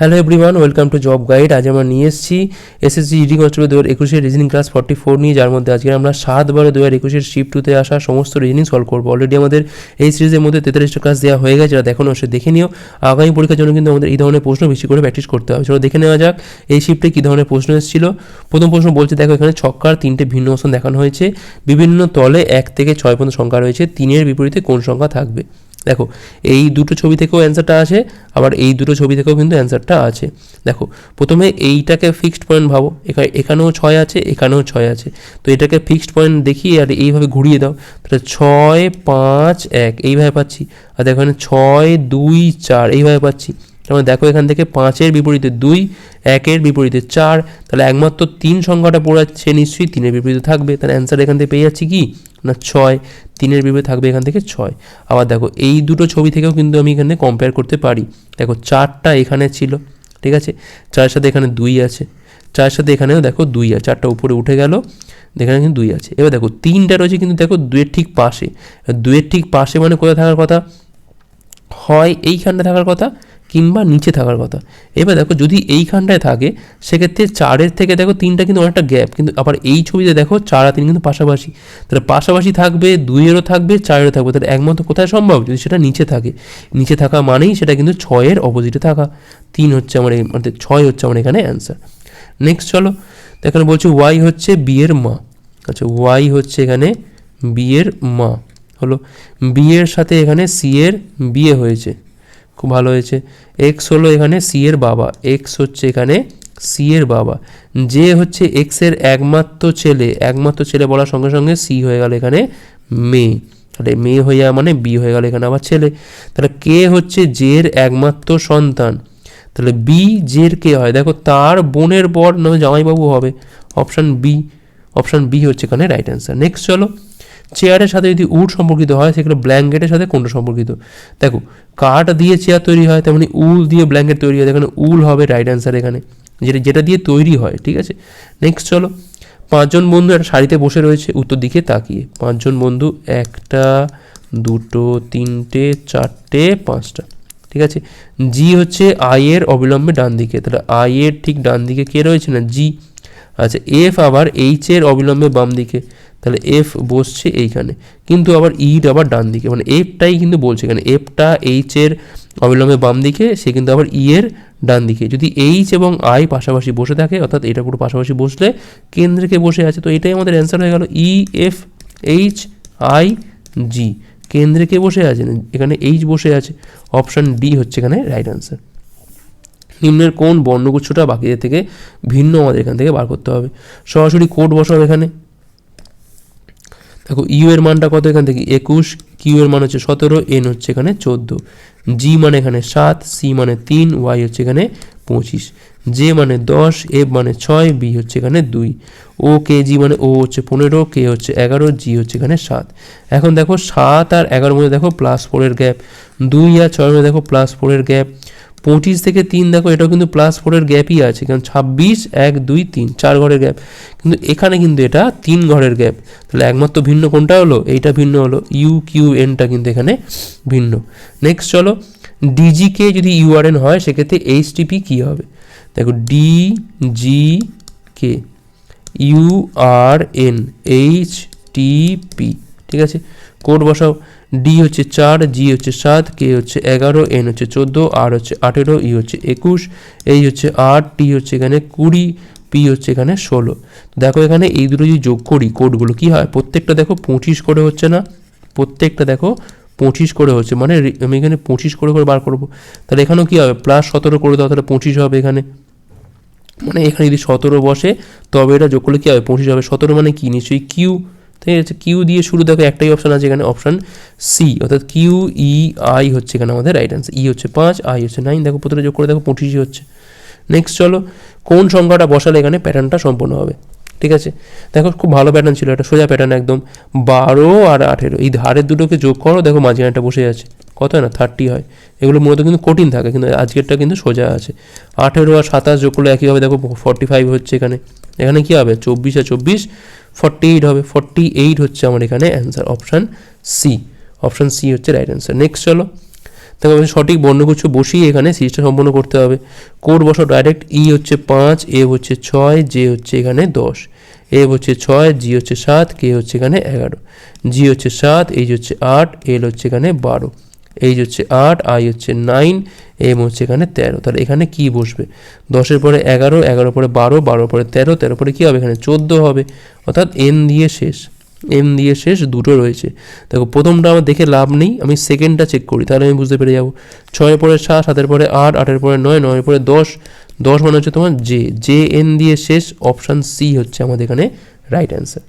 Hello everyone welcome to job guide আজ আমরা নিয়ে এসেছি এসএসসি জিডি কনস্টেবল দু হাজার একুশের রিজনিং ক্লাস ফর্টি ফোর নিয়ে, যার মধ্যে আজকে আমরা সাত বারো দু হাজার একুশের শিফট টুতে আসা সমস্ত রিজনিং সলভ করব। অলরেডি আমাদের এই সিরিজের মধ্যে তেতাল্লিশটা ক্লাস দেওয়া হয়ে গেছে, যারা দেখানো সে দেখে নিও। আগামী পরীক্ষার জন্য কিন্তু আমাদের এই ধরনের প্রশ্ন বেশি করে প্র্যাকটিস করতে হবে। চলো দেখে নেওয়া যাক এই শিফটে কী ধরনের প্রশ্ন এসেছিল। প্রথম প্রশ্ন বলছে, দেখো এখানে ছক্কার তিনটে ভিন্ন অপশন দেখানো হয়েছে। বিভিন্ন তলে এক থেকে ছয় পর্যন্ত সংখ্যা রয়েছে। তিনের বিপরীতে কোন সংখ্যা থাকবে? দেখো, এই দুটো ছবি থেকেও অ্যান্সারটা আছে আবার এই দুটো ছবি থেকেও কিন্তু অ্যান্সারটা আছে। দেখো, প্রথমে এইটাকে ফিক্সড পয়েন্ট ভাবো, এখানে, এখানেও ছয় আছে, এখানেও ছয় আছে। তো এটাকে ফিক্সড পয়েন্ট দেখিয়ে আর এইভাবে ঘুরিয়ে দাও। তাহলে ছয়, পাঁচ, এক, এইভাবে পাচ্ছি। আর দেখো এখানে ছয়, দুই, চার, এইভাবে পাচ্ছি। মানে দেখো এখান থেকে পাঁচের বিপরীতে দুই, একের বিপরীতে চার, তাহলে একমাত্র তিন সংখ্যাটা পড়াচ্ছে নিশ্চয়ই তিনের বিপরীতে থাকবে। তাহলে অ্যান্সার এখান থেকে পেয়ে যাচ্ছি কি? না, ছয়। তিনের বিপরীতে থাকবে এখান থেকে ছয়। আবার দেখো এই দুটো ছবি থেকেও কিন্তু আমি এখানে কম্পেয়ার করতে পারি। দেখো চারটা এখানে ছিল, ঠিক আছে? চারের সাথে এখানে দুই আছে। চারের সাথে এখানেও দেখো দুই আছে। চারটা উপরে উঠে গেল, এখানে কিন্তু দুই আছে। এবার দেখো তিনটা রয়েছে কিন্তু দেখো দুয়ের ঠিক পাশে। দুয়ের ঠিক পাশে মানে কোথায় থাকার কথা? হয় এইখানটা থাকার কথা কিংবা নিচে থাকার কথা। এবার দেখো যদি এইখানটায় থাকে, সেক্ষেত্রে চারের থেকে দেখো তিনটা কিন্তু অনেকটা গ্যাপ, কিন্তু আবার এই ছবিতে দেখো চার আর তিন কিন্তু পাশাপাশি। তাহলে পাশাপাশি থাকবে, দুইয়েরও থাকবে, চারেরও থাকবে। তাহলে একমাত্র কোথায় সম্ভব? যদি সেটা নিচে থাকে। নিচে থাকা মানেই সেটা কিন্তু ছয়ের অপোজিটে থাকা। তিন হচ্ছে আমার মানে ছয় হচ্ছে আমার এখানে অ্যান্সার নেক্সট চলো। এখানে বলছে ওয়াই হচ্ছে বিয়ের মা। আচ্ছা ওয়াই হচ্ছে এখানে বিয়ের মা। হলো, বিয়ের সাথে এখানে সি এর বিয়ে হয়েছে। খুব ভালো হয়েছে। এক্স হলো এখানে সি এর বাবা। এক্স হচ্ছে এখানে সি এর বাবা। যে হচ্ছে এক্সের একমাত্র ছেলে। একমাত্র ছেলে বলার সঙ্গে সঙ্গে সি হয়ে গেল এখানে মেয়ে। তাহলে মেয়ে হয়ে যাওয়া মানে বি হয়ে গেল এখানে আবার ছেলে। তাহলে কে হচ্ছে জের একমাত্র সন্তান। তাহলে বি জের কে হয়? দেখো, তার বোনের বর নামে জামাইবাবু হবে। অপশান বি অপশান বি হচ্ছে এখানে রাইট অ্যান্সার নেক্সট চলো। চেয়ারের সাথে যদি উড সম্পর্কিত হয় সেগুলো ব্ল্যাঙ্কেটের সাথে কোনটা সম্পর্কিত। দেখো, কাঠ দিয়ে চেয়ার তৈরি হয়, তেমনি উল দিয়ে ব্ল্যাঙ্কেট তৈরি হয়। এখানে উল হবে রাইট অ্যান্সার এখানে। যেটা যেটা দিয়ে তৈরি হয়, ঠিক আছে? নেক্সট চলো। পাঁচজন বন্ধু একটা শাড়িতে বসে রয়েছে, উত্তর দিকে তাকিয়ে। পাঁচজন বন্ধু, একটা, দুটো, তিনটে, চারটে, পাঁচটা, ঠিক আছে? জি হচ্ছে আয়ের অবিলম্বে ডান দিকে তাহলে আয়ের ঠিক ডান দিকে কে রয়েছে না? জি আচ্ছা এফ আবার এইচ এর অবিলম্বে বাম দিকে। তাহলে এফ বসছে এইখানে। কিন্তু আবার ইট আবার ডান দিকে। মানে এফটাই কিন্তু বলছে এখানে। এফটা এইচ এর অবিলম্বে বাম দিকে, সে কিন্তু আবার ই এর ডান দিকে। যদি এইচ এবং আই পাশাপাশি বসে থাকে, অর্থাৎ এটা পুরো পাশাপাশি বসলে কেন্দ্রকে বসে আছে? তো এটাই আমাদের অ্যান্সার হয়ে গেল। E F H I G কেন্দ্রে কে বসে আছে? এখানে এইচ বসে আছে। অপশান ডি হচ্ছে এখানে রাইট অ্যান্সার নিম্নের কোন বর্ণগুচ্ছটা বাকিদের থেকে ভিন্ন আমাদের এখান থেকে বার করতে হবে। সরাসরি কোড বসাও এখানে। দেখো ইউ এর মানটা কত এখান থেকে? একুশ। কিউ এর মান হচ্ছে সতেরো এন হচ্ছে এখানে চোদ্দ। জি মানে এখানে সাত সি মানে তিন ওয়াই হচ্ছে এখানে পঁচিশ। জে মানে দশ এফ মানে ছয় বি হচ্ছে এখানে দুই। ও কে জি মানে ও হচ্ছে পনেরো কে হচ্ছে এগারো জি হচ্ছে এখানে সাত। এখন দেখো, সাত আর এগারোর মধ্যে দেখো প্লাস ফোরের গ্যাপ দুই আর ছয়ের মধ্যে দেখো প্লাস ফোরের গ্যাপ পঁচিশ থেকে তিন, দেখো, এটাও কিন্তু প্লাস ফোরের গ্যাপই আছে, কারণ ছাব্বিশ, এক, দুই, তিন, চার ঘরের গ্যাপ কিন্তু এখানে কিন্তু এটা তিন ঘরের গ্যাপ তাহলে একমাত্র ভিন্ন কোনটা হলো? এইটা ভিন্ন হলো। ইউ কিউ এনটা কিন্তু এখানে ভিন্ন। নেক্সট চলো ডিজিকে যদি ইউআরএন হয়, সেক্ষেত্রে এইচটিপি কী হবে? দেখো D G K U R N H T P ঠিক আছে? কোড বসাও। ডি হচ্ছে চার জি হচ্ছে সাত কে হচ্ছে এগারো এন হচ্ছে চোদ্দ আর হচ্ছে আঠেরো ই হচ্ছে একুশ এই হচ্ছে আট টি হচ্ছে এখানে কুড়ি পি হচ্ছে এখানে ষোলো। দেখো এখানে এই দুটো যদি যোগ করি কোডগুলো, কী হয়? প্রত্যেকটা দেখো পঁচিশ করে হচ্ছে না? প্রত্যেকটা দেখো পঁচিশ করে হচ্ছে মানে আমি এখানে পঁচিশ করে করে বার করব। তাহলে এখানেও কী হবে? প্লাস সতেরো করে দাও, তাহলে পঁচিশ হবে এখানে। মানে এখানে যদি সতেরো বসে, তবে এটা যোগ করলে কী হবে? পঁচিশ হবে। সতেরো মানে কি? নিশ্চয়ই কিউ ঠিক আছে? কিউ দিয়ে শুরু দেখো, একটাই অপশান আছে এখানে অপশান সি অর্থাৎ কিউ ই আই হচ্ছে এখানে আমাদের রাইট অ্যান্সার ই হচ্ছে পাঁচ আই হচ্ছে নাইন দেখো, প্রথমে যোগ করে দেখো পঁচিশই হচ্ছে। নেক্সট চলো, কোন সংখ্যাটা বসালে এখানে প্যাটার্নটা সম্পূর্ণ হবে? ঠিক আছে? দেখো, খুব ভালো প্যাটার্ন ছিল এটা সোজা প্যাটার্ন একদম। বারো আর আঠেরো। এই ধারের দুটোকে যোগ করো, দেখো মাঝখানটা বসে আছে কত না? থার্টি হয়। এগুলো মূলত কিন্তু কঠিন থাকে, কিন্তু আজকেরটা কিন্তু সোজা আছে। আঠেরো আর সাতাশ যোগ করলে একইভাবে দেখো ফর্টি ফাইভ হচ্ছে এখানে। এখানে কী হবে? চব্বিশ আর চব্বিশ। ফর্টি এইট হবে ফর্টি এইট হচ্ছে আমার এখানে answer option C option C হচ্ছে রাইট অ্যান্সার নেক্সট চলো তাকে আমাদের সঠিক বর্ণগুচ্ছ বসিয়ে এখানে সিরিজটা সম্পন্ন করতে হবে। কোড বসাও ডাইরেক্ট ই হচ্ছে পাঁচ এ হচ্ছে ছয় জে হচ্ছে এখানে দশ। এ হচ্ছে ছয় জি হচ্ছে সাত কে হচ্ছে এখানে এগারো। জি হচ্ছে সাত এইচ হচ্ছে আট এল হচ্ছে এখানে বারো। এইচ হচ্ছে আট আই হচ্ছে নাইন এম হচ্ছে এখানে তেরো। তাহলে এখানে কি বসবে? দশের পরে এগারো এগারো পরে বারো বারো পরে তেরো তেরো পরে কী হবে? এখানে চোদ্দ হবে। অর্থাৎ এন দিয়ে শেষ। এম দিয়ে শেষ দুটো রয়েছে। দেখো, প্রথমটা আমার দেখে লাভ নেই, আমি সেকেন্ডটা চেক করি, তাহলে আমি বুঝতে পেরে যাব। ছয়ের পরে সাত, সাতের পরে আট, আটের পরে নয়, নয়ের পরে দশ। দশ মানে হচ্ছে তোমার জে। জে, এন দিয়ে শেষ, অপশান সি হচ্ছে আমাদের এখানে রাইট অ্যান্সার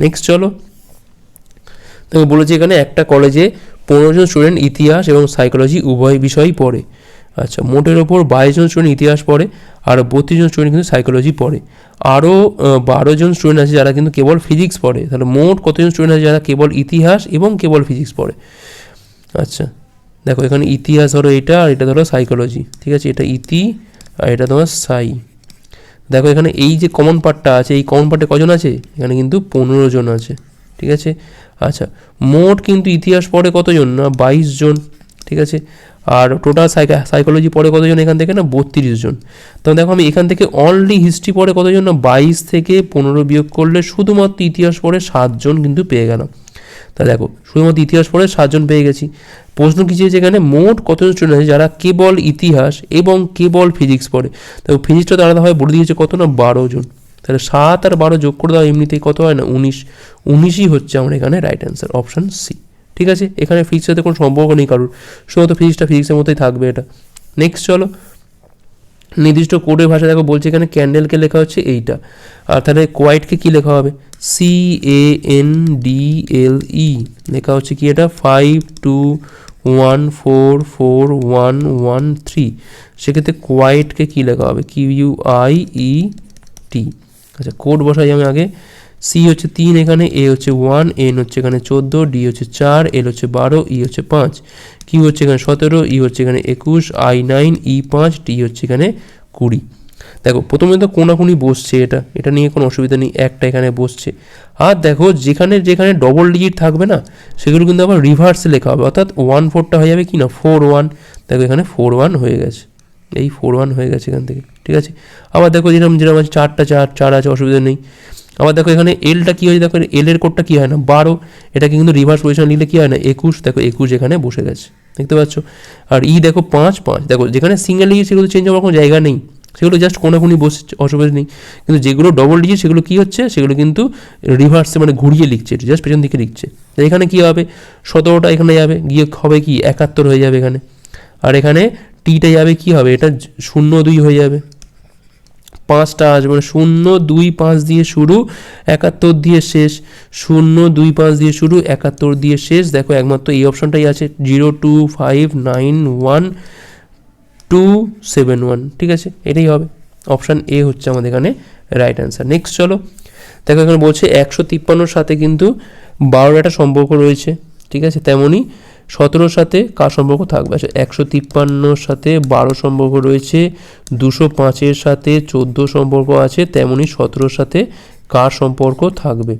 নেক্সট চলো। দেখো, বলেছি এখানে একটা কলেজে পনেরো জন স্টুডেন্ট ইতিহাস এবং সাইকোলজি উভয় বিষয়ই পড়ে। আচ্ছা মোটের ওপর বাইশ জন স্টুডেন্ট ইতিহাস পড়ে আর বত্রিশ জন স্টুডেন্ট কিন্তু সাইকোলজি পড়ে। আরও বারো জন স্টুডেন্ট আছে যারা কিন্তু কেবল ফিজিক্স পড়ে। তাহলে মোট কতজন স্টুডেন্ট আছে যারা কেবল ইতিহাস এবং কেবল ফিজিক্স পড়ে? আচ্ছা দেখো এখানে ইতিহাস ধরো এটা আর এটা ধরো সাইকোলজি ঠিক আছে? এটা ইতি আর এটা তোমার সাই দেখো এখানে এই যে কমন পার্টটা আছে, এই কমন পার্টে কজন আছে? এখানে কিন্তু পনেরো জন আছে, ঠিক আছে? আচ্ছা মোট কিন্তু ইতিহাস পড়ে কতজন? না, বাইশ জন, ঠিক আছে? আর টোটাল সাইকোলজি পড়ে কতজন এখান থেকে না? বত্রিশ জন। তো দেখো আমি এখান থেকে অনলি হিস্ট্রি পড়ে কতজন না? বাইশ থেকে পনেরো বিয়োগ করলে শুধুমাত্র ইতিহাস পড়ে সাতজন কিন্তু পেয়ে গেলাম। তা দেখো, শুধুমাত্র ইতিহাস পড়ে সাতজন পেয়ে গেছি। প্রশ্ন কী চেয়েছে এখানে মোট কতজন স্টুডেন্ট আছে? যারা কেবল ইতিহাস এবং কেবল ফিজিক্স পড়ে। দেখো ফিজিক্সটা তো আলাদাভাবে বলে দিয়েছে কত না? বারো জন। তাহলে সাত আর বারো যোগ করে দেওয়া এমনিতেই কত হয় না? উনিশ। উনিশই হচ্ছে আমার এখানে রাইট অ্যান্সার অপশান সি ঠিক আছে? এখানে ফিজিক্সের সাথে কোনো সম্পর্ক নেই কারোর। শুধুমাত্র ফিজিক্সটা ফিজিক্সের মধ্যেই থাকবে এটা। নেক্সট চলো। নির্দিষ্ট কোডের ভাষা দেখো, বলছে এখানে ক্যান্ডেলকে লেখা হচ্ছে এইটা। আর তাহলে কোয়াইটকে কী লেখা হবে? C A N D L E লেখা হচ্ছে কি এটা? Five two one four four one one three সেক্ষেত্রে কোয়াইটকে কী লেখা হবে? Q U I E T আচ্ছা কোড বসাই আমি আগে। সি হচ্ছে তিন, এখানে এ হচ্ছে ওয়ান এন হচ্ছে এখানে চোদ্দ ডি হচ্ছে চার এল হচ্ছে বারো ই হচ্ছে পাঁচ। কিউ হচ্ছে এখানে সতেরো ই হচ্ছে এখানে একুশ আই নাইন ই পাঁচ টি হচ্ছে এখানে কুড়ি। দেখো, প্রথমে তো কোনাকুনি বসছে এটা। এটা নিয়ে কোনো অসুবিধা নেই, একটা এখানে বসছে। আর দেখো, যেখানে যেখানে ডবল ডিজিট থাকবে না, সেগুলো কিন্তু আবার রিভার্সে লেখা হবে। অর্থাৎ ওয়ান ফোরটা হয়ে যাবে কি না? ফোর ওয়ান দেখো, এখানে ফোর ওয়ান হয়ে গেছে। এই ফোর ওয়ান হয়ে গেছে এখান থেকে, ঠিক আছে? আবার দেখো যেরকম যেরকম আছে, চারটা চার চার আছে, অসুবিধা নেই। আবার দেখো এখানে এলটা কী হয়, দেখো এল এর কোডটা কী হয় না? বারো, এটাকে কিন্তু রিভার্স পজিশন নিলে কী হয় না? একুশ, দেখো একুশ এখানে বসে গেছে, দেখতে পাচ্ছ? আর ই দেখো পাঁচ পাঁচ, দেখো যেখানে সিঙ্গেল ডিজিট সেগুলো চেঞ্জ হওয়ার কোনো জায়গা নেই। সেগুলো জাস্ট কোনো কোনাকুনি বসে অসুবিধা নেই। কিন্তু যেগুলো ডবল ডিজিট সেগুলো কী হচ্ছে? সেগুলো কিন্তু রিভার্সে মানে ঘুরিয়ে লিখছে জাস্ট পেছন দিকে লিখছে। এখানে কী হবে? সতেরোটা এখানে যাবে, গিয়ে হবে কি? একাত্তর হয়ে যাবে এখানে। আর এখানে টিটা যাবে, কি হবে? এটা শূন্য দুই হয়ে যাবে। পাঁচটা আসবে মানে শূন্য দুই পাঁচ দিয়ে শুরু, একাত্তর দিয়ে শেষ। শূন্য দুই পাঁচ দিয়ে শুরু, একাত্তর দিয়ে শেষ। দেখো, একমাত্র এই অপশনটাই আছে zero two five nine one two seven one ঠিক আছে? এটাই হবে। অপশান এ হচ্ছে আমাদের এখানে রাইট অ্যান্সার নেক্সট চলো। দেখো, এখানে বলছে একশো তিপ্পান্নর সাথে কিন্তু বারোর একটা সম্পর্ক রয়েছে, ঠিক আছে? তেমনই সতেরোর সাথে কার সম্পর্ক থাকবে? আচ্ছা একশো তিপ্পান্নর সাথে বারো সম্পর্ক রয়েছে, দুশো পাঁচের সাথে চোদ্দ সম্পর্ক আছে তেমনই সতেরোর সাথে কার সম্পর্ক থাকবে?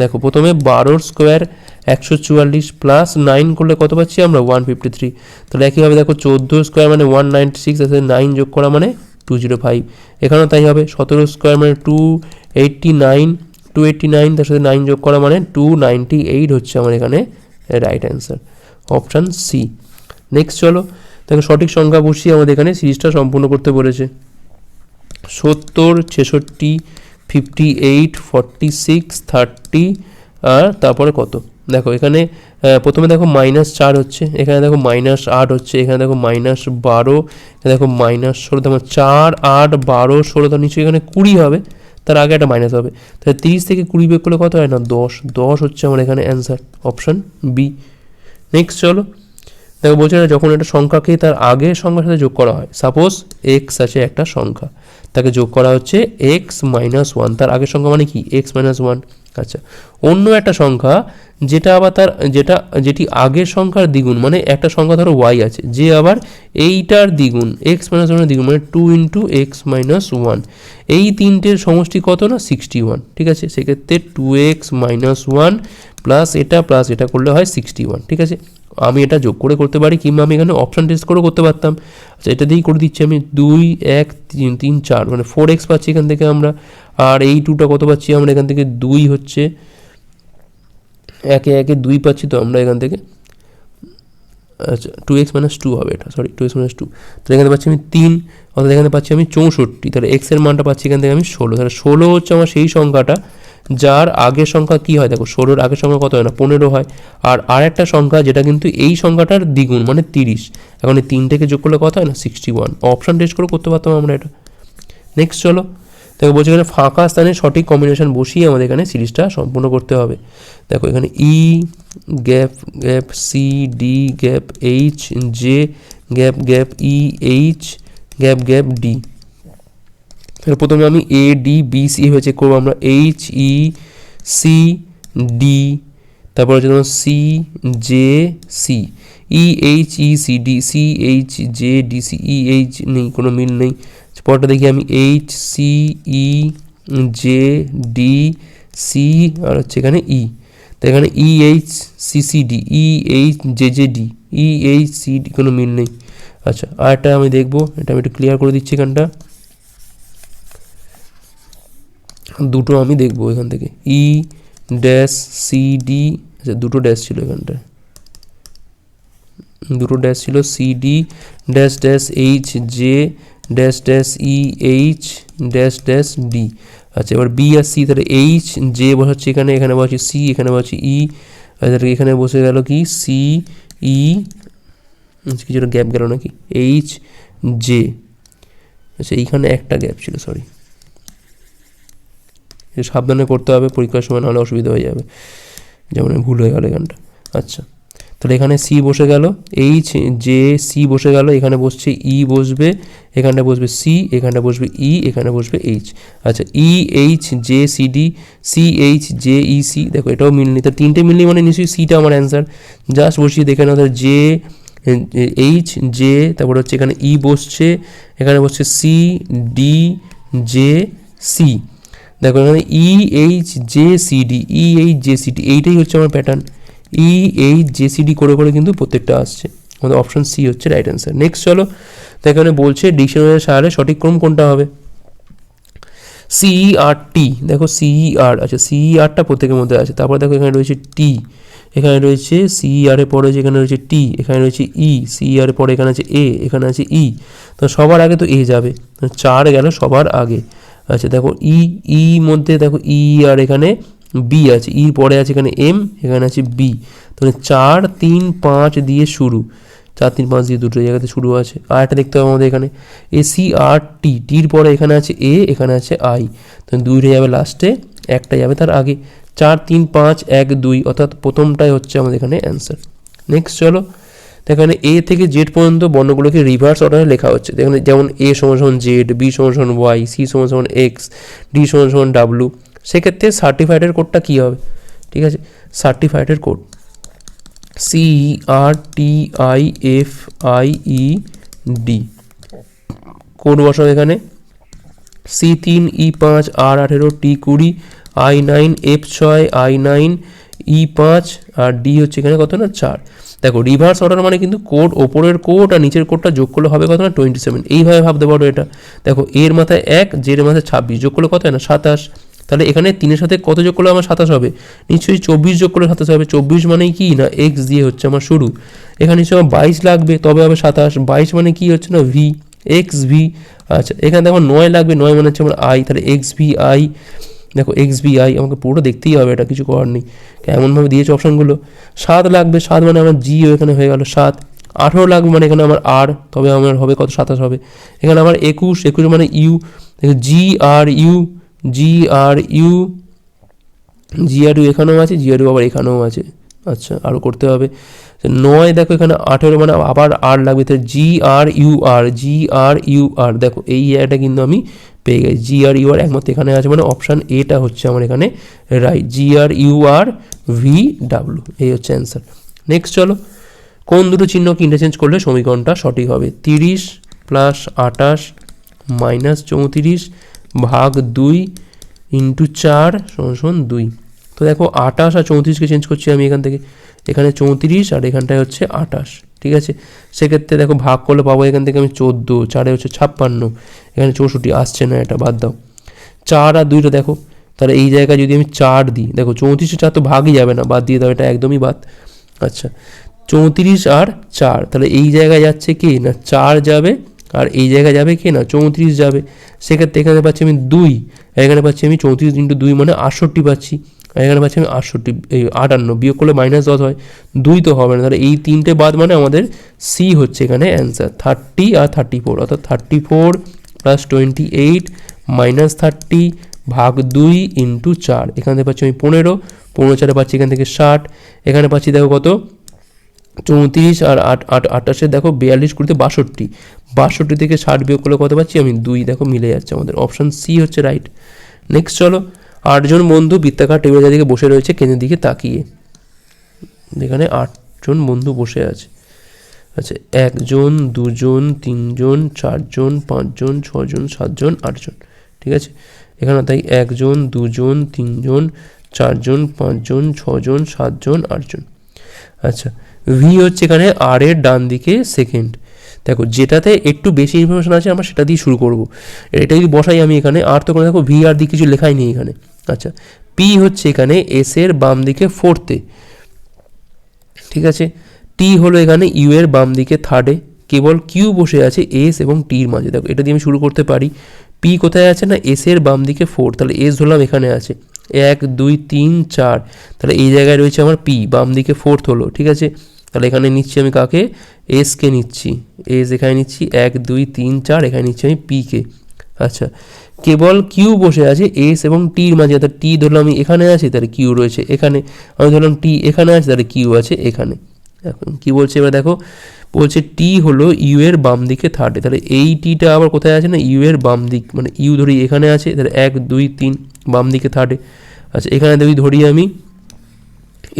দেখো, প্রথমে বারোর স্কোয়ার একশো চুয়াল্লিশ প্লাস নাইন করলে কত পাচ্ছি আমরা? ওয়ান ফিফটি থ্রি তাহলে একইভাবে দেখো, চোদ্দ স্কোয়ার মানে ওয়ান নাইনটি সিক্স আছে নাইন যোগ করা মানে টু জিরো ফাইভ এখানেও তাই হবে, সতেরো স্কোয়ার মানে two eighty nine two eighty nine তার সাথে নাইন যোগ করা মানে টু নাইনটি এইট হচ্ছে আমার এখানে right answer option C next চলো, দেখো সঠিক সংখ্যা বসিয়ে আমাদের এখানে সিরিজটা সম্পূর্ণ করতে বলেছে। সত্তর, ছেষট্টি fifty eight forty six thirty আর তারপরে কত? দেখো এখানে প্রথমে দেখো মাইনাস চার হচ্ছে, এখানে দেখো মাইনাস আট হচ্ছে, এখানে দেখো মাইনাস বারো, এখানে দেখো মাইনাস ষোলো দেখো চার, আট, বারো, ষোলো, তার নিচে এখানে কুড়ি হবে, তার আগে একটা মাইনাস হবে। তাহলে তিরিশ থেকে কুড়ি বের করলে কত হয় না? দশ দশ হচ্ছে আমার এখানে অ্যান্সার অপশান বি নেক্সট চলো দেখো বলছে না, যখন একটা সংখ্যাকে তার আগের সংখ্যার সাথে যোগ করা হয় সাপোজ এক্স আছে একটা সংখ্যা, তাকে যোগ করা হচ্ছে এক্স মাইনাস ওয়ান তার আগের সংখ্যা মানে কি? এক্স মাইনাস ওয়ান আচ্ছা। অন্য একটা সংখ্যা, যেটা আবার তার, যেটা, যেটি আগের সংখ্যার দ্বিগুণ মানে একটা সংখ্যা ধরো ওয়াই আছে, যে আবার এইটার দ্বিগুণ এক্স মাইনাস ওয়ানের দ্বিগুণ মানে two into X minus one এই তিনটের সমষ্টি কত না? সিক্সটি ওয়ান ঠিক আছে? সেক্ষেত্রে two X minus one plus এটা প্লাস এটা করলে হয় সিক্সটি ওয়ান ঠিক আছে? আমি এটা যোগ করে করতে পারি কিংবা আমি এখানে অপশান টেস্ট করেও করতে পারতাম। আচ্ছা এটা দিয়েই করে দিচ্ছি আমি দুই, এক, তিন তিন, চার মানে ফোর এক্স পাচ্ছি এখান থেকে আমরা। আর এই টুটা কত পাচ্ছি? আমরা এখান থেকে দুই হচ্ছে একে একে দুই পাচ্ছি তো আমরা এখান থেকে। আচ্ছা টু এক্স মাইনাস টু হবে এটা sorry two X minus two তো এখানে পাচ্ছি আমি তিন, অর্থাৎ এখানে পাচ্ছি আমি চৌষট্টি। তাহলে এক্সের মানটা পাচ্ছি এখান থেকে আমি ষোলো। তাহলে ষোলো হচ্ছে আমার সেই সংখ্যাটা। যার আগের সংখ্যা কী হয়? দেখো, ষোলোর আগের সংখ্যা কত হয় না? পনেরো হয়। আর আরেকটা সংখ্যা যেটা কিন্তু এই সংখ্যাটার দ্বিগুণ মানে তিরিশ। এখন এই তিনটেকে যোগ করলে কত হয় না? সিক্সটি ওয়ান অপশান টেস্ট করে করতে পারতাম আমরা এটা। নেক্সট চলো। দেখো, বলছি এখানে ফাঁকা স্থানে সঠিক কম্বিনেশন বসিয়ে আমাদের এখানে সিরিজটা সম্পূর্ণ করতে হবে। দেখো, এখানে E gap gap C D gap H J gap gap E H gap gap D তাহলে প্রথমে আমি এ ডি বি সি হয়েছে করব আমরা এইচ ই সি ডি তারপর হচ্ছে তোমার C J C E H E C D C H J D C E H নেই, কোনো মিল নেই। পরটা দেখি আমি H C E J D C আর হচ্ছে এখানে ই তো এখানে E H C C D E H J J D E H C D কোনো মিল নেই। আচ্ছা আরেকটা আমি দেখব, এটা আমি একটু ক্লিয়ার করে দিচ্ছি এখানটা। দুটো আমি দেখব এখান থেকে। ই ড্যাশ সি ডি আচ্ছা দুটো ড্যাশ ছিল এখানটায়। দুটো ড্যাশ ছিল C D dash dash H J dash dash E H dash dash D আচ্ছা এবার বি আর সি তাহলে এইচ জে বসাচ্ছি এখানে এখানে বসে সি এখানে বসে ই তাহলে এখানে বসে গেল কি? সি ই কিছুটা গ্যাপ গেল নাকি? এইচ জে আচ্ছা এইখানে একটা গ্যাপ ছিল সরি সাবধানে করতে হবে, পরীক্ষার সময় নাহলে অসুবিধা হয়ে যাবে। যেমন ভুল হয়ে গেল এখানটা। আচ্ছা। তাহলে এখানে সি বসে গেল। এইচ জে সি বসে গেল। এখানে বসছে ই বসবে এখানটা বসবে সি এখানটা বসবে ই এখানে বসবে এইচ আচ্ছা E H J C D C H J E C দেখো এটাও মিলনি তো তিনটে মিলনি মানে নিশ্চয়ই সিটা আমার অ্যান্সার জাস্ট বসিয়ে দেখে নাও জে এইচ জে তারপর হচ্ছে এখানে ই বসছে, এখানে বসছে সি ডি জে সি দেখো এখানে E H J C D E H J C D এইটাই হচ্ছে আমার pattern E H J C D করে করে কিন্তু প্রত্যেকটা আসছে। আমাদের অপশন সি হচ্ছে রাইট অ্যান্সার নেক্সট চলো তো এখানে বলছে ডিকশনারির সাহায্যে সঠিক ক্রম কোনটা হবে? সিই আর টি দেখো সিই আর আচ্ছা সিই আরটা প্রত্যেকের মধ্যে আছে। তারপর দেখো এখানে রয়েছে টি এখানে রয়েছে সিই আর এর পরে যেখানে রয়েছে টি এখানে রয়েছে ই সিই আর এর পরে এখানে আছে এ এখানে আছে ই তো সবার আগে তো এ যাবে। চার গেল সবার আগে। আচ্ছা দেখো ই ই মধ্যে দেখো ই আর এখানে বি আছে। ইর পরে আছে এখানে এম এখানে আছে বি তাহলে চার, তিন, পাঁচ দিয়ে শুরু। চার, তিন, পাঁচ দিয়ে দুটো জায়গাতে শুরু আছে। আর একটা দেখতে হবে আমাদের এখানে। এ সি আর টি টির পরে এখানে আছে এ এখানে আছে আই তো দুইটা যাবে লাস্টে একটা যাবে তার আগে। চার, তিন, পাঁচ, এক, দুই, অর্থাৎ প্রথমটাই হচ্ছে আমাদের এখানে অ্যান্সার নেক্সট চলো। এখানে এ থেকে জেড পর্যন্ত বর্ণগুলোকে রিভার্স অর্ডারে লেখা হচ্ছে। এখানে যেমন এ সমান জেড বি সমান ওয়াই সি সমান এক্স ডি সমান সমান ডাব্লু সেক্ষেত্রে সার্টিফাইডের কোডটা কী হবে? ঠিক আছে? সার্টিফাইডের code C R T I F I E D code বসাও এখানে। সি তিন ই পাঁচ আর আঠেরো টি কুড়ি আই নাইন এফ ছয় আই নাইন ই পাঁচ আর ডি হচ্ছে এখানে কত না? চার। দেখো রিভার্স অর্ডার মানে কিন্তু কোড ওপরের কোড আর নিচের কোডটা যোগ করলে হবে কত না? টোয়েন্টি সেভেন এইভাবে ভাবতে পারো এটা। দেখো, এর মাথায় এক জের মাথায় ছাব্বিশ। যোগ করলে কত? হয় না, সাতাশ। তাহলে এখানে তিনের সাথে কত যোগ করলে আমার সাতাশ হবে? নিশ্চয়ই চব্বিশ যোগ করলে সাতাশ হবে। চব্বিশ মানেই কি? না এক্স দিয়ে হচ্ছে আমার শুরু। এখানে নিশ্চয়ই আমার বাইশ লাগবে, তবে হবে সাতাশ। বাইশ মানে কি? হচ্ছে না ভি এক্স ভি আচ্ছা এখানে দেখো নয় লাগবে। নয় মানে হচ্ছে আমার আই তাহলে এক্স ভি আই দেখো এক্স বিআই আমাকে পুরো দেখতেই হবে, এটা কিছু করার নেই। এমনভাবে দিয়েছে অপশানগুলো? সাত লাগবে, সাত মানে আমার জিও এখানে হয়ে গেল সাত। আঠেরো লাগবে মানে এখানে আমার আর তবে আমার হবে কত? সাতাশ হবে। এখানে আমার একুশ একুশ মানে U G R U G R U G R U এখানেও আছে জি আর ইউ আবার এখানেও আছে। আচ্ছা আরও করতে হবে। নয়, দেখো এখানে আঠেরো মানে আবার আর লাগবে। তাহলে জি আর ইউ আর জি আর ইউ আর দেখো, এই জায়গাটা কিন্তু আমি পেয়ে গেছি। জি আর ইউ আর একমাত্র এখানে আছে মানে অপশান এটা হচ্ছে আমার এখানে right G R U R V W এই হচ্ছে অ্যান্সার নেক্সট চলো, কোন দুটো চিহ্নকে ইন্টারচেঞ্জ করলে সমীকরণটা সঠিক হবে? তিরিশ প্লাস আটাশ মাইনাস চৌত্রিশ ভাগ দুই ইন্টু চার সমান দুই। তো দেখো আটাশ আর চৌত্রিশকে চেঞ্জ করছি আমি এখান থেকে। এখানে চৌত্রিশ আর এখানটায় হচ্ছে আঠাশ, ঠিক আছে? সেক্ষেত্রে দেখো ভাগ করলে পাবো এখান থেকে আমি চোদ্দ, চারে হচ্ছে ছাপ্পান্ন। এখানে চৌষট্টি আসছে না এটা, বাদ দাও। চার আর দুইটা দেখো, তাহলে এই জায়গায় যদি আমি চার দিই, দেখো চৌত্রিশে চার তো ভাগই যাবে না, বাদ দিয়ে দাও, এটা একদমই বাদ। আচ্ছা চৌত্রিশ আর চার, তাহলে এই জায়গায় যাচ্ছে কি? না চার যাবে, আর এই জায়গায় যাবে কি? না চৌত্রিশ যাবে। সেক্ষেত্রে এখানে পাচ্ছি আমি দুই এখানে পাচ্ছি আমি চৌত্রিশ ইন্টু দুই মানে আটষট্টি পাচ্ছি। এখানে পাচ্ছি আমি আটষট্টি, এই আটান্ন, বিয়োগ করলে মাইনাস দশ হয়। দুই তো হবে না, তাহলে এই তিনটে বাদ মানে আমাদের সি হচ্ছে এখানে অ্যান্সার থার্টি আর থার্টি ফোর অর্থাৎ thirty four plus twenty eight minus thirty ভাগ দুই ইন্টু চার। এখান থেকে পাচ্ছি আমি পনেরো পনেরো চারে পাচ্ছি এখান থেকে ষাট। এখানে পাচ্ছি দেখো কত? চৌত্রিশ আর আট আট, আটাশে দেখো বিয়াল্লিশ কুড়িতে বাষট্টি। বাষট্টি থেকে ষাট বিয়োগ করলে কত পাচ্ছি? আমি দুই। দেখো মিলে যাচ্ছে আমাদের। অপশান সি হচ্ছে রাইট নেক্সট চলো। আটজন বন্ধু বৃত্তাকার টেবিলের দিকে বসে রয়েছে, কেন্দ্রের দিকে তাকিয়ে। এখানে আটজন বন্ধু বসে আছে। আচ্ছা একজন, দুজন, তিনজন, চারজন, পাঁচজন, ছজন, সাতজন, আটজন, ঠিক আছে? এখানে তাই একজন, দুজন, তিনজন, চারজন, পাঁচজন, ছজন, সাতজন, আটজন। আচ্ছা ভি হচ্ছে এখানে আর এর ডান দিকে সেকেন্ড দেখো, যেটাতে একটু বেশি ইনফরমেশন আছে, আমরা সেটা দিয়ে শুরু করব। এটা যদি বসাই আমি এখানে আর তো কোনো দেখো ভি আর দিয়ে কিছু লেখাই নেই এখানে। আচ্ছা পি হচ্ছে এখানে এস এর বাম দিকে ফোর্থে ঠিক আছে? টি হলো এখানে ইউ এর বাম দিকে থার্ডে কেবল কিউ বসে আছে এস এবং টির মাঝে। দেখো, এটা দিয়ে আমি শুরু করতে পারি। পি কোথায় আছে না? এস এর বাম দিকে ফোর তাহলে এস ধরলাম এখানে আছে। এক, দুই, তিন, চার। তাহলে এই জায়গায় রয়েছে আমার পি বাম দিকে ফোর্থ হলো। ঠিক আছে? তাহলে এখানে নিচ্ছি আমি কাকে? এসকে নিচ্ছি। এস এখানে নিচ্ছি। এক, দুই, তিন, চার। এখানে নিচ্ছি আমি পিকে আচ্ছা কেবল কিউ বসে আছে এস এবং টির মাঝে, অর্থাৎ টি ধরলাম আমি এখানে আছি, তাহলে কিউ রয়েছে এখানে। আমি ধরলাম টি এখানে আছে, তাহলে কিউ আছে এখানে। এখন কি বলছে? এবার দেখো, বলছে টি হলো ইউ এর বাম দিকে থার্ডে তাহলে এই টিটা আবার কোথায় আছে না? ইউ এর বাম দিক মানে ইউ ধরি এখানে আছে, তাহলে এক, দুই, তিন, বাম দিকে থার্ডে আচ্ছা এখানে যদি ধরি আমি,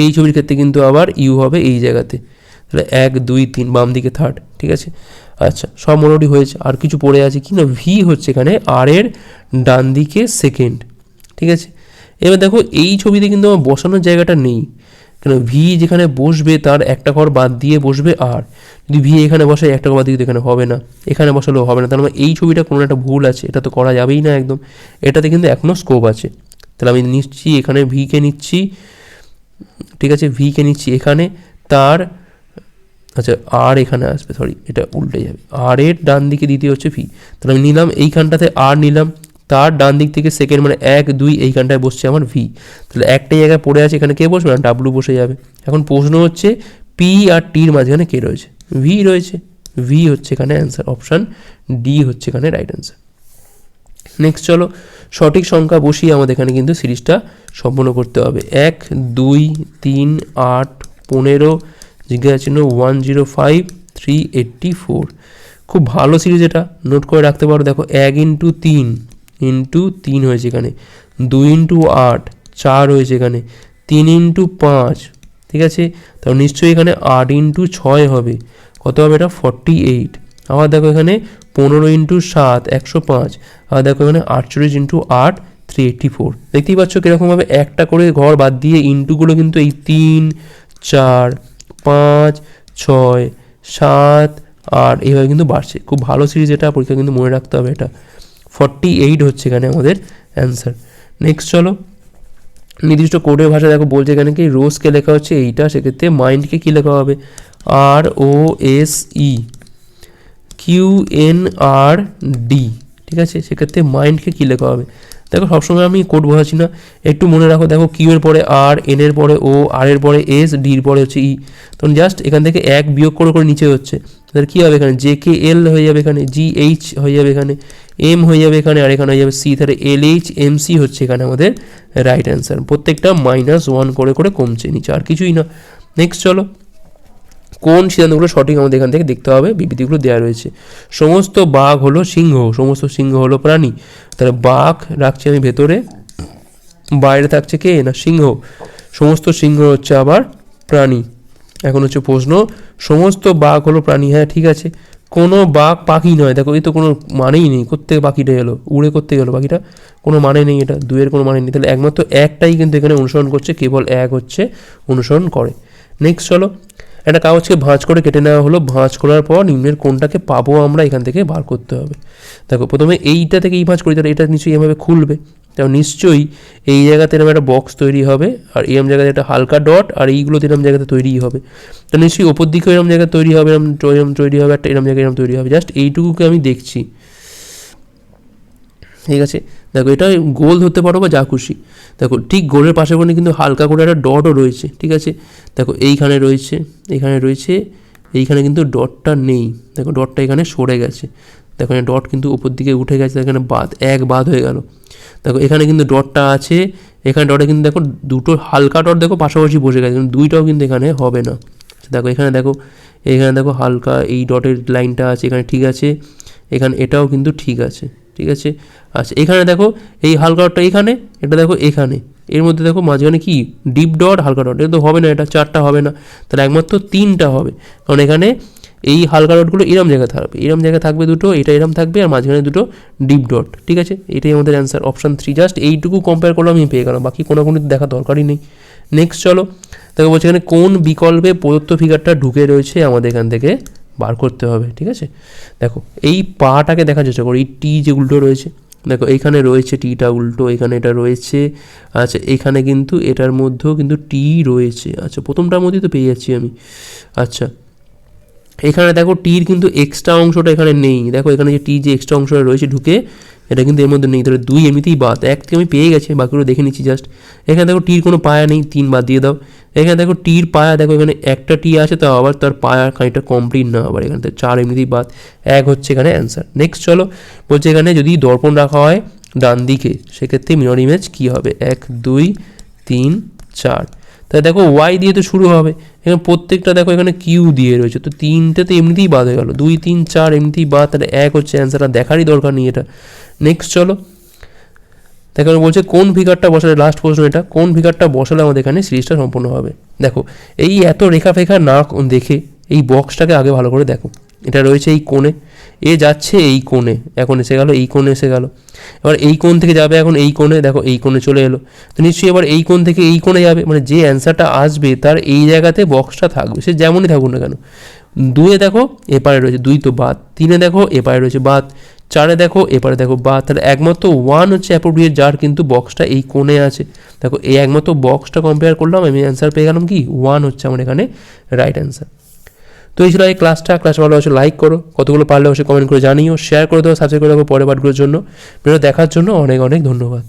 এই ছবির ক্ষেত্রে কিন্তু আবার ইউ হবে এই জায়গাতে। তাহলে এক, দুই, তিন, বাম দিকে থার্ড ঠিক আছে? আচ্ছা সব মোটামুটি হয়েছে, আর কিছু পড়ে আছে কি না? ভি হচ্ছে এখানে আর এর ডান দিকে সেকেন্ড ঠিক আছে? এবার দেখো, এই ছবিতে কিন্তু আমার বসানোর জায়গাটা নেই। কেন ভি যেখানে বসবে, তার একটা ঘর বাদ দিয়ে বসবে আর যদি ভি এখানে বসে একটা ঘর বাদ দিয়ে এখানে হবে না। এখানে বসালেও হবে না। তার মানে এই ছবিটা কোনো একটা ভুল আছে, এটা তো করা যাবেই না একদম। এটাতে কিন্তু এখনও স্কোপ আছে। তাহলে আমি নিচ্ছি, এখানে ভিকে নিচ্ছি, ঠিক আছে? ভিকে নিচ্ছি, এখানে তার আচ্ছা আর এখানে আসবে সরি এটা উল্টে যাবে। আর এর ডান দিকে দ্বিতীয় হচ্ছে ভি তাহলে আমি নিলাম এইখানটাতে আর নিলাম, তার ডান দিক থেকে সেকেন্ড মানে এক, দুই, এইখানটায় বসছে আমার ভি তাহলে একটা জায়গায় পড়ে আছে, এখানে কে বসবে না? ডাব্লু বসে যাবে। এখন প্রশ্ন হচ্ছে পি আর টির মাঝখানে কে রয়েছে? ভি রয়েছে। ভি হচ্ছে এখানে অ্যান্সার অপশান ডি হচ্ছে এখানে রাইট অ্যান্সার নেক্সট চলো, সঠিক সংখ্যা বসিয়ে আমাদের এখানে কিন্তু সিরিজটা সম্পন্ন করতে হবে। এক, দুই, তিন, আট, পনেরো জিজ্ঞাসা চিহ্ন one zero five three eighty four খুব ভালো সিরিজ এটা নোট করে রাখতে পারো। দেখো, এক ইন্টু তিন ইন্টু তিন হয়েছে এখানে, দুই ইন্টু আট, চার হয়েছে এখানে, তিন ইন্টু পাঁচ, ঠিক আছে? তাহলে নিশ্চয়ই এখানে আট ইন্টু ছয় হবে। কত হবে এটা? ফর্টি এইট আবার দেখো এখানে পনেরো ইন্টু সাত, একশো পাঁচ। আর দেখো এখানে আটচল্লিশ ইন্টু আট থ্রি এইট্টি ফোর দেখতেই পাচ্ছ কীরকমভাবে একটা করে ঘর বাদ দিয়ে ইন্টুগুলো কিন্তু এই তিন, চার পাঁচ, ছয়, সাত, আট, এইভাবে কিন্তু বাড়ছে। খুব ভালো সিরিজ এটা, পরীক্ষা কিন্তু মনে রাখতে হবে এটা। ফর্টি এইট হচ্ছে এখানে আমাদের অ্যান্সার নেক্সট চলো। নির্দিষ্ট কোডের ভাষা দেখো, বলছে এখানে কি রোজকে লেখা হচ্ছে এইটা, সেক্ষেত্রে মাইন্ডকে কী লেখা হবে? R O S E Q N R D ঠিক আছে? সেক্ষেত্রে মাইন্ডকে কী লেখা হবে? দেখো, সবসময় আমি কোড বোঝাচ্ছি না। একটু মনে রাখো, দেখো কিউ এর পরে আর এন এর পরে ও আর এর পরে এস ডির পরে হচ্ছে ই তখন জাস্ট এখান থেকে এক বিয়োগ করে করে নিচে হচ্ছে। তাহলে কী হবে এখানে? জে কে এল হয়ে যাবে এখানে জি এইচ হয়ে যাবে এখানে এম হয়ে যাবে এখানে, আর এখানে হয়ে যাবে সি তাহলে এল এইচ এম সি হচ্ছে এখানে আমাদের রাইট অ্যান্সার প্রত্যেকটা মাইনাস ওয়ান করে করে কমছে নিচে, আর কিছুই না। নেক্সট চলো। কোন সিদ্ধান্তগুলো সঠিক আমাদের এখান থেকে দেখতে হবে, বিবৃতিগুলো দেওয়া রয়েছে। সমস্ত বাঘ হলো সিংহ, সমস্ত সিংহ হলো প্রাণী। তাহলে বাঘ রাখছি আমি ভেতরে, বাইরে থাকছে কে? না, সিংহ। সমস্ত সিংহ হচ্ছে আবার প্রাণী। এখন হচ্ছে প্রশ্ন, সমস্ত বাঘ হলো প্রাণী? হ্যাঁ ঠিক আছে। কোনো বাঘ পাখি নয়। দেখো এই তো কোনো মানেই নেই। কোথেকে পাখিটা এলো? উড়ে করতে গেলো পাখিটা? কোনো মানে নেই এটা। দুয়ের কোনো মানে নেই। তাহলে একমাত্র একটাই কিন্তু এখানে অনুসরণ করছে, কেবল এক হচ্ছে অনুসরণ করে। নেক্সট চলো। একটা কাগজকে ভাঁজ করে কেটে নেওয়া হলো। ভাঁজ করার পর নিম্নের কোনটাকে পাবো আমরা, এখান থেকে বার করতে হবে। দেখো, প্রথমে এইটা থেকে এই ভাঁজ করি, তাহলে এটা নিশ্চয়ই এভাবে খুলবে। তাও নিশ্চয়ই এই জায়গাতে এরকম একটা বক্স তৈরি হবে, আর এরম জায়গাতে একটা হালকা ডট আর এইগুলোতে এরম জায়গাতে তৈরিই হবে। তো নিশ্চয়ই ওপর দিকেও এরম জায়গায় তৈরি হবে এরম এরম তৈরি হবে, একটা এরম জায়গায় এরম তৈরি হবে। জাস্ট এইটুকুকে আমি দেখছি। ঠিক আছে? দেখো এটা গোল ধরতে পারো বা যা খুশি। দেখো, ঠিক গোলের পাশে কোণে কিন্তু হালকা করে একটা ডটও রয়েছে, ঠিক আছে? দেখো, এইখানে রয়েছে এইখানে রয়েছে, এইখানে কিন্তু ডটটা নেই। দেখো ডটটা এখানে সরে গেছে। দেখো, এখানে ডট কিন্তু উপর দিকে উঠে গেছে এখানে বাদ, এক বাদ হয়ে গেল। দেখো, এখানে কিন্তু ডটটা আছে, এখানে ডটে কিন্তু দেখো, দুটো হালকা ডট দেখো পাশাপাশি বসে গেছে, কিন্তু দুইটাও কিন্তু এখানে হবে না। দেখো, এখানে দেখো এখানে দেখো হালকা এই ডটের লাইনটা আছে, এখানে ঠিক আছে, এখানে এটাও কিন্তু ঠিক আছে। ঠিক আছে? আচ্ছা এখানে দেখো, এই হালকা ডটটা এখানে, এটা দেখো এখানে। এর মধ্যে দেখো মাঝখানে কি? ডিপ ডট হালকা ডট এটা তো হবে না, এটা চারটা হবে না। তাহলে একমাত্র তিনটা হবে। কারণ এখানে এই হালকা ডটগুলো এরম জায়গায় থাকবে। এরম জায়গায় থাকবে দুটো, এটা এরম থাকবে, আর মাঝখানে দুটো ডিপ ডট। ঠিক আছে? এটাই আমাদের অ্যান্সার অপশান থ্রি জাস্ট এইটুকু কম্পেয়ার করলে আমি পেয়ে গেলাম। বাকি কোনো কোনো দেখা দরকারই নেই। নেক্সট চলো। দেখো বলছে এখানে কোন বিকল্পে প্রদত্ত ফিগারটা ঢুকে রয়েছে আমাদের এখান থেকে? বার করতে হবে, ঠিক আছে? দেখো, এই পাটাকে দেখা চেষ্টা করো, এই টি যে উল্টো রয়েছে, দেখো এইখানে রয়েছে টিটা উল্টো, এখানে এটা রয়েছে আচ্ছা এখানে কিন্তু এটার মধ্যেও কিন্তু টি রয়েছে আচ্ছা প্রথমটার মধ্যেই তো পেয়ে যাচ্ছি আমি আচ্ছা এখানে দেখো টির কিন্তু এক্সট্রা অংশটা এখানে নেই, দেখো, এখানে যে টি যে এক্সট্রা অংশটা রয়েছে ঢুকে, এটা কিন্তু এর মধ্যে নেই, তাহলে দুই এমনিতেই বাদ, এক থেকে আমি পেয়ে গেছি, বাকিগুলো দেখে নিচ্ছি জাস্ট এখানে দেখো টির কোনো পায়া নেই, তিন বাদ দিয়ে দাও এখানে দেখো টির পায়া, দেখো এখানে একটা টি আছে তাও আবার তার পায়া খানিকটা কমপ্লিট না, আবার এখানে চার এমনিতেই বাদ। এক হচ্ছে এখানে অ্যান্সার নেক্সট চলো, বলছে এখানে যদি দর্পণ রাখা হয় ডান দিকে, সেক্ষেত্রে মিরর ইমেজ কী হবে? এক, দুই, তিন, চার। তাহলে দেখো ওয়াই দিয়ে তো শুরু হবে। এখানে প্রত্যেকটা দেখো এখানে কিউ দিয়ে রয়েছে, তো তিনটে তো এমনিতেই বাদ হয়ে গেলো। দুই, তিন, চার এমনিতেই বাদ, তাহলে এক হচ্ছে অ্যান্সারটা দেখারই দরকার নেই এটা। নেক্সট চলো দেখো বলছে, কোন ফিগারটা বসালে লাস্ট প্রশ্ন এটা, কোন ফিগারটা বসালে আমাদের এখানে সিরিজটা সম্পূর্ণ হবে? দেখো, এই এত রেখা ফেখা না দেখে এই বক্সটাকে আগে ভালো করে দেখো। এটা রয়েছে এই কোণে। এ যাচ্ছে এই কোণে। এখন এসে গেল, এই কোণে এসে গেল। এবার এই কোণ থেকে যাবে এখন এই কোণে, দেখো, এই কোণে চলে এলো। তো নিশ্চয়ই এবার এই কোণ থেকে এই কোণে যাবে। মানে যে অ্যান্সারটা আসবে, তার এই জায়গাতে বক্সটা থাকবে। সে যেমনই থাকুক না কেন। দুয়ে দেখো, এপারে রয়েছে দুই তো বাদ। তিনে দেখো, এপারে রয়েছে বাদ। চারে দেখো, এপারে দেখো বা তাহলে একমাত্র ওয়ান হচ্ছে অ্যাপ্রোপ্রিয়েট যার কিন্তু বক্সটা এই কোণে আছে। দেখো, এই একমাত্র বক্সটা কম্পেয়ার করলাম, আমি অ্যান্সার পেয়ে গেলাম কি? ওয়ান হচ্ছে আমার এখানে রাইট অ্যান্সার তো এই ছিল এই ক্লাসটা ক্লাস ভালো অবশ্যই লাইক করো। কতগুলো পারলে অবশ্যই কমেন্ট করে জানিও শেয়ার করে দেবো সাবস্ক্রাইব করে দেবো পরের পাঠগুলোর জন্য। ভিডিও দেখার জন্য অনেক অনেক ধন্যবাদ।